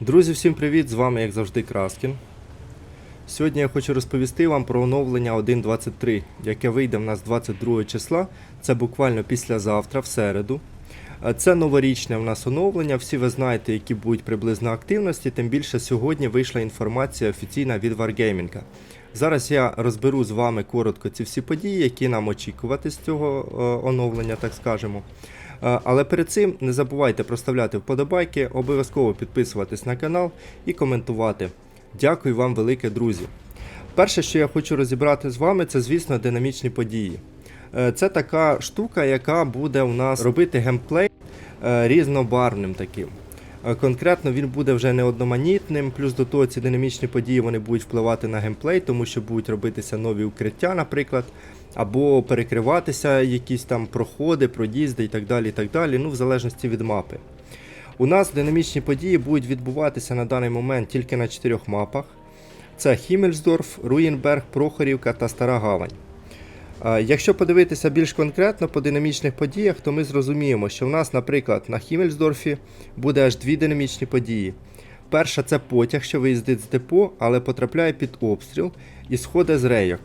Друзі, всім привіт! З вами, як завжди, Краскін. Сьогодні я хочу розповісти вам про оновлення 1.23, яке вийде в нас 22 числа. Це буквально післязавтра, в середу. Е, Це новорічне в нас оновлення. Всі ви знаєте, які будуть приблизно активності. Тим більше сьогодні вийшла інформація офіційна від Wargaming. Зараз я розберу з вами коротко ці всі події, які нам очікувати з цього е, оновлення, так скажемо. Е, Але перед цим не забувайте проставляти вподобайки, обов'язково підписуватись на канал і коментувати. Дякую вам велике, друзі. Перше, що я хочу розібрати з вами, це, звісно, динамічні події. Е, Це така штука, яка буде у нас робити геймплей різнобарним різнобарвним таким. Е, Конкретно він буде вже не одноманітним, плюс до того ці динамічні події вони будуть впливати на геймплей, тому що будуть робитися нові укриття, наприклад, або перекриватися якісь там проходи, проїзди і так далі. і так далі, Ну, в залежності від мапи. У нас динамічні події будуть відбуватися на даний момент тільки на чотирьох мапах: це Хіммельсдорф, Руїнберг, Прохорівка та Стара Гавань. Якщо подивитися більш конкретно по динамічних подіях, то ми зрозуміємо, що в нас, наприклад, на Хіммельсдорфі буде аж дві динамічні події. Перша це потяг, що виїздить з депо, але потрапляє під обстріл і сходить з рейок.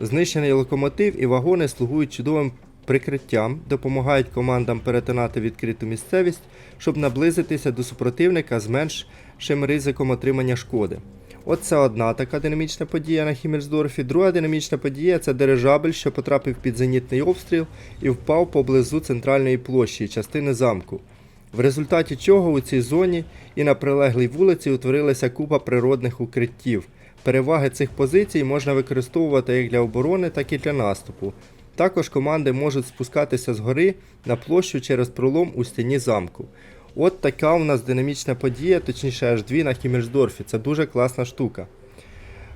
Знищений локомотив і вагони слугують чудовим прикриттям, допомагають командам перетинати відкриту місцевість, щоб наблизитися до супротивника з меншим ризиком отримання шкоди. От це одна така динамічна подія на Хіммельсдорфі. Друга динамічна подія це дирижабель, що потрапив під зенітний обстріл і впав поблизу центральної площі частини замку. В результаті чого у цій зоні і на прилеглій вулиці утворилася купа природних укриттів. Переваги цих позицій можна використовувати як для оборони, так і для наступу. Також команди можуть спускатися з гори на площу через пролом у стіні замку. От така у нас динамічна подія, точніше аж дві на Хіммельсдорфі. Це дуже класна штука.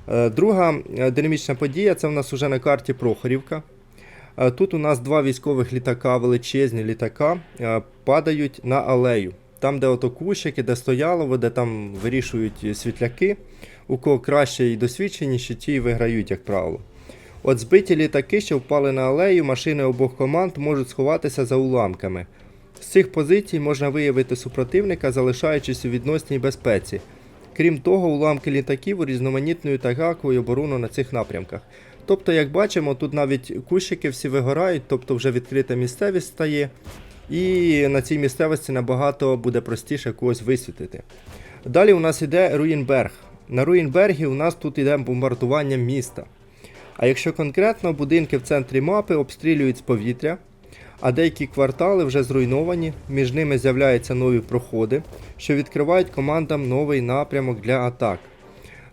Е, Друга е, динамічна подія це у нас уже на карті Прохорівка. Е, Тут у нас два військових літака, величезні літака, падають на алею. Там, де ото кущики, де стояло, де там вирішують світляки. У кого краще і досвідченіші, ті виграють, як правило. От збиті літаки, що впали на алею, машини обох команд можуть сховатися за уламками. З цих позицій можна виявити супротивника, залишаючись у відносній безпеці. Крім того, уламки літаків урізноманітнують атаку і оборону на цих напрямках. Тобто, як бачимо, тут навіть кущики всі вигорають, тобто вже відкрита місцевість стає, і на цій місцевості набагато буде простіше когось висвітити. Далі у нас іде Руїнберг. На Руїнбергі у нас тут іде бомбардування міста. А якщо конкретно, будинки в центрі мапи обстрілюють з повітря, а деякі квартали вже зруйновані, між ними з'являються нові проходи, що відкривають командам новий напрямок для атак.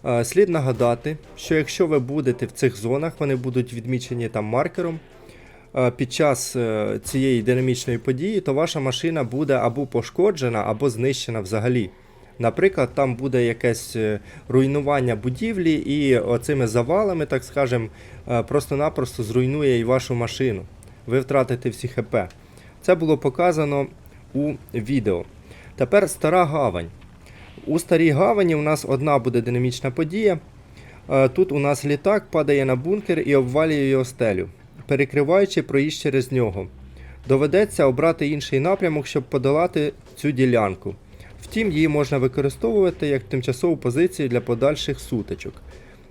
Е, Слід нагадати, що якщо ви будете в цих зонах, вони будуть відмічені там маркером. е, Під час е, цієї динамічної події, то ваша машина буде або пошкоджена, або знищена взагалі. Наприклад, там буде якесь руйнування будівлі, і оцими завалами, так скажем, просто-напросто зруйнує і вашу машину. Ви втратите всі ХП. Це було показано у відео. Тепер стара гавань. У старій гавані у нас одна буде динамічна подія. Е, Тут у нас літак падає на бункер і обвалює його стелю, перекриваючи проїзд через нього. Доведеться обрати інший напрямок, щоб подолати цю ділянку. Втім, її можна використовувати як тимчасову позицію для подальших сутичок.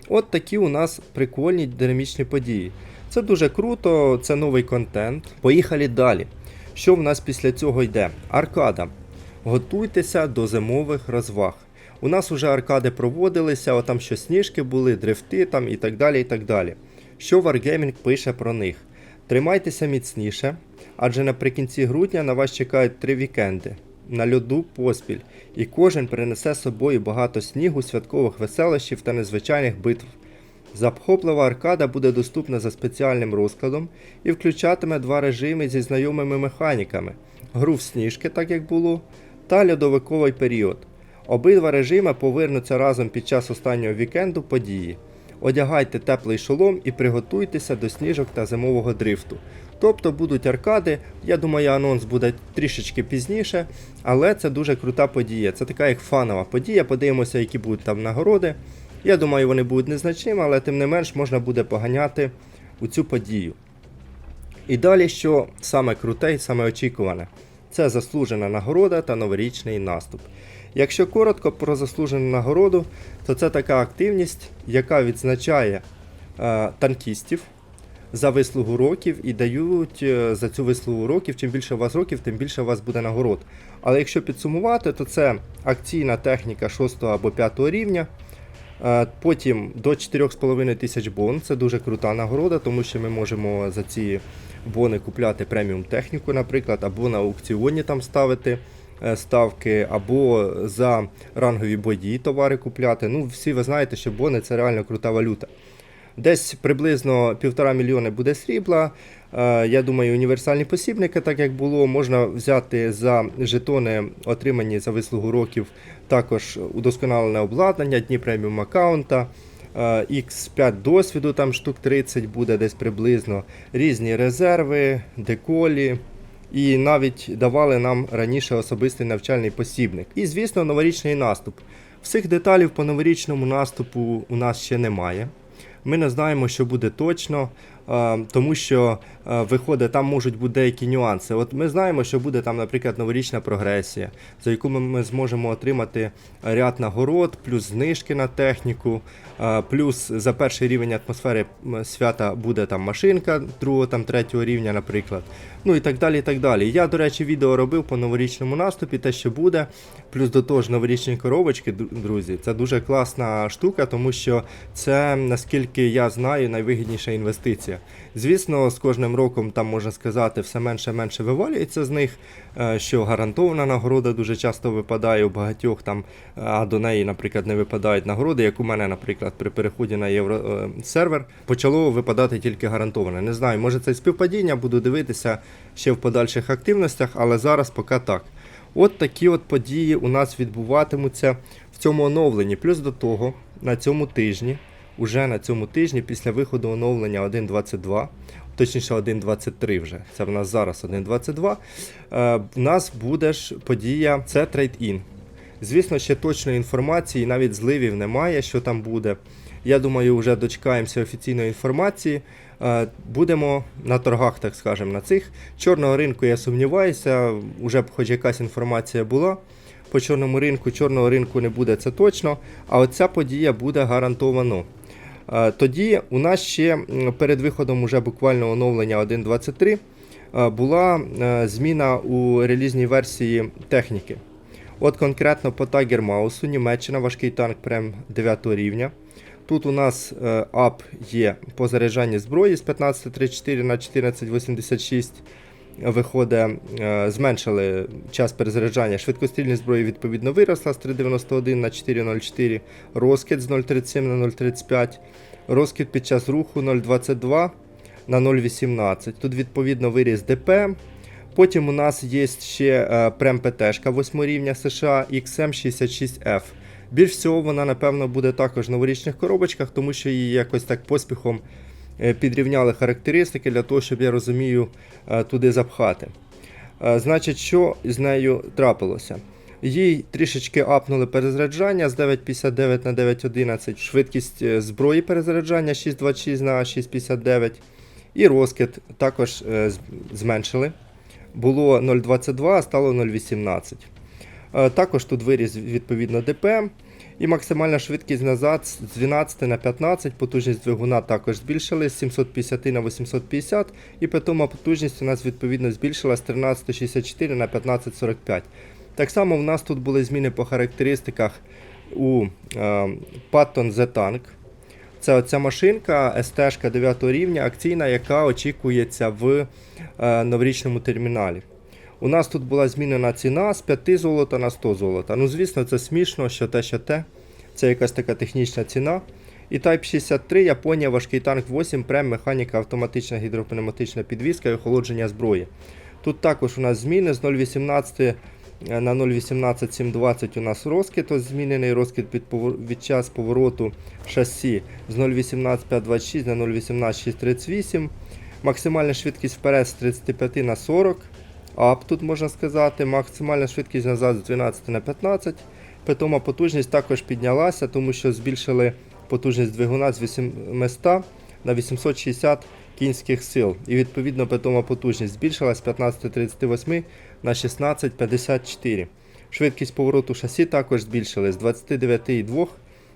От такі у нас прикольні динамічні події. Це дуже круто, це новий контент. Поїхали далі. Що в нас після цього йде? Аркада. Готуйтеся до зимових розваг. У нас вже аркади проводилися, о, там що сніжки були, дрифти там і так далі. і так далі. Що Wargaming пише про них? Тримайтеся міцніше, адже наприкінці грудня на вас чекають три вікенди на льоду поспіль, і кожен принесе з собою багато снігу, святкових веселощів та незвичайних битв. Захоплива аркада буде доступна за спеціальним розкладом і включатиме два режими зі знайомими механіками: гру в сніжки, так як було, та льодовиковий період. Обидва режими повернуться разом під час останнього вікенду події. Одягайте теплий шолом і приготуйтеся до сніжок та зимового дрифту. Тобто будуть аркади, я думаю, анонс буде трішечки пізніше, але це дуже крута подія. Це така як фанова подія. Подивимося, які будуть там нагороди. Я думаю, вони будуть незначними, але тим не менш можна буде поганяти у цю подію. І далі, що саме круте і саме очікуване, це заслужена нагорода та новорічний наступ. Якщо коротко про заслужену нагороду, то це така активність, яка відзначає е, танкістів за вислугу років і дають е, за цю вислугу років. Чим більше у вас років, тим більше у вас буде нагород. Але якщо підсумувати, то це акційна техніка 6 або 5 рівня. Е, Потім до 4,5 тисяч бон. Це дуже крута нагорода, тому що ми можемо за ці бони купляти преміум техніку, наприклад, або на аукціоні там ставити е, ставки, або за рангові бої товари купляти. Ну, всі ви знаєте, що бони це реально крута валюта. Десь приблизно півтора мільйони буде срібла. Е, Я думаю, універсальні посібники, так як було, можна взяти за жетони, отримані за вислугу років, також удосконалене обладнання, дні преміум аккаунта, е, X5 досвіду, там штук 30 буде десь приблизно, різні резерви, деколі. І навіть давали нам раніше особистий навчальний посібник. І, звісно, новорічний наступ. Всіх деталів по новорічному наступу у нас ще немає. Ми не знаємо, що буде точно, тому що виходить, там можуть бути деякі нюанси. От ми знаємо, що буде там, наприклад, новорічна прогресія, за яку ми, зможемо отримати ряд нагород, плюс знижки на техніку, плюс за перший рівень атмосфери свята буде там машинка другого, там третього рівня, наприклад. Ну і так далі. і так далі. Я, до речі, відео робив по новорічному наступі, те, що буде. Плюс до того ж новорічні коробочки, друзі, це дуже класна штука, тому що це, наскільки я знаю, найвигідніша інвестиція. Звісно, з кожним роком там можна сказати, все менше-менше вивалюється з них, е, що гарантована нагорода дуже часто випадає у багатьох там, е, а до неї, наприклад, не випадають нагороди, як у мене, наприклад, при переході на євросервер почало випадати тільки гарантоване. Не знаю, може це співпадіння, буду дивитися ще в подальших активностях, але зараз поки так. От такі от події у нас відбуватимуться в цьому оновленні. Плюс до того, на цьому тижні, уже на цьому тижні, після виходу оновлення 1.22, точніше 1.23 вже, це в нас зараз 1.22, е, в нас буде ж подія, це трейд-ін. Звісно, ще точної інформації, навіть зливів немає, що там буде. Я думаю, вже дочекаємося офіційної інформації. Е, Будемо на торгах, так скажемо, на цих. Чорного ринку я сумніваюся, вже хоч якась інформація була. По чорному ринку, чорного ринку не буде, це точно. А оця подія буде гарантовано. Тоді у нас ще перед виходом уже буквально оновлення 1.23 е, була е, зміна у релізній версії техніки. От конкретно по Tiger Mouse, Німеччина, важкий танк прем 9 рівня. Тут у нас е, ап є по заряджанні зброї з 15.34 на 14.86. Виходить, е, зменшили час перезаряджання. Швидкострільність зброї відповідно виросла з 3.91 на 4.04, розкид з 0.37 на 0.35, розкид під час руху 0.22 на 0.18. Тут відповідно виріс ДП. Потім у нас є ще е, прем ПТшка 8 рівня США XM66F. Більш всього вона, напевно, буде також в новорічних коробочках, тому що її якось так поспіхом підрівняли характеристики для того, щоб я розумію е, туди запхати. Е, Значить, що з нею трапилося? Їй трішечки апнули перезаряджання з 9,59 на 9,11, швидкість е, зброї перезаряджання 6,26 на 6,59 і розкид також е, зменшили. Було 0,22, а стало 0,18. Е, Також тут виріс відповідно ДП. І максимальна швидкість назад з 12 на 15, потужність двигуна також збільшили з 750 на 850, і питома потужність у нас відповідно збільшилась з 1364 на 1545. Так само в нас тут були зміни по характеристиках у е, Patton Z-Tank. Це оця машинка СТ 9 рівня, акційна, яка очікується в е, новорічному терміналі. У нас тут була змінена ціна з 5 золота на 100 золота. Ну, звісно, це смішно, що те, що те. Це якась така технічна ціна. І Type 63, Японія, важкий танк 8, прем, механіка, автоматична гідропневматична підвізка і охолодження зброї. Тут також у нас зміни з 0,18 на 0,18-720 у нас розкид, ось змінений розкид під, від час повороту шасі з 0,18-526 на 0,18-638. Максимальна швидкість вперед з 35 на 40. Ап тут можна сказати. Максимальна швидкість назад з 12 на 15. Питома потужність також піднялася, тому що збільшили потужність двигуна з 800 на 860 кінських сил. І відповідно питома потужність збільшилась з 1538 на 1654. Швидкість повороту шасі також збільшили з 29,2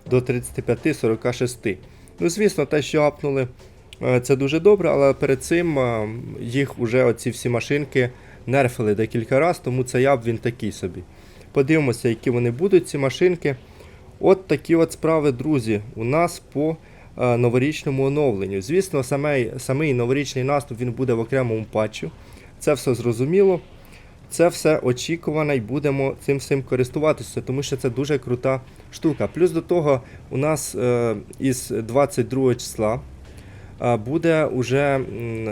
до 35,46. Ну, звісно, те, що апнули, е, це дуже добре, але перед цим е, їх уже оці всі машинки нерфили декілька разів, тому цей ап він такий собі. Подивимося, які вони будуть, ці машинки. От такі от справи, друзі, у нас по е, новорічному оновленню. Звісно, самий, самий новорічний наступ він буде в окремому патчу. Це все зрозуміло. Це все очікувано і будемо цим всім користуватися, тому що це дуже крута штука. Плюс до того, у нас е, із 22 числа е, буде уже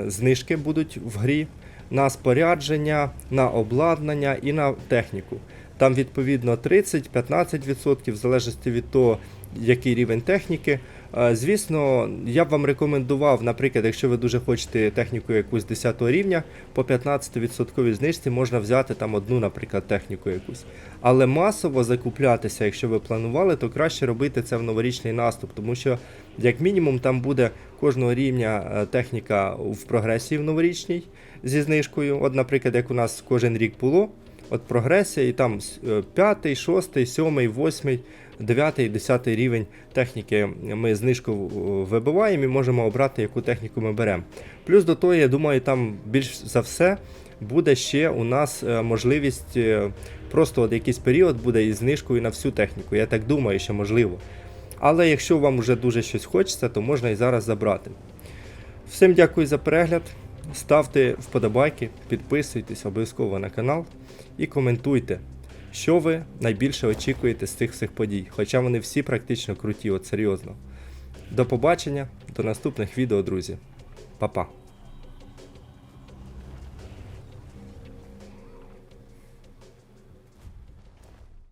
знижки будуть в грі на спорядження, на обладнання і на техніку. Там відповідно 30-15%, в залежності від того, який рівень техніки. Е, Звісно, я б вам рекомендував, наприклад, якщо ви дуже хочете техніку якусь 10 рівня, по 15% знижці можна взяти там одну, наприклад, техніку якусь. Але масово закуплятися, якщо ви планували, то краще робити це в новорічний наступ, тому що, як мінімум, там буде кожного рівня е, техніка в прогресії в новорічній зі знижкою. От, наприклад, як у нас кожен рік було. От прогресія, і там 5, 6, 7, 8, 9 10 рівень техніки ми знижку е, вибиваємо і можемо обрати, яку техніку ми беремо. Плюс до того, я думаю, там більш за все буде ще у нас е, можливість е, просто от якийсь період буде із знижкою на всю техніку. Я так думаю, що можливо. Але якщо вам вже дуже щось хочеться, то можна і зараз забрати. Всім дякую за перегляд. Ставте вподобайки, підписуйтесь обов'язково на канал і коментуйте, що ви найбільше очікуєте з цих всіх подій. Хоча вони всі практично круті, от серйозно. До побачення, до наступних відео, друзі. Па-па.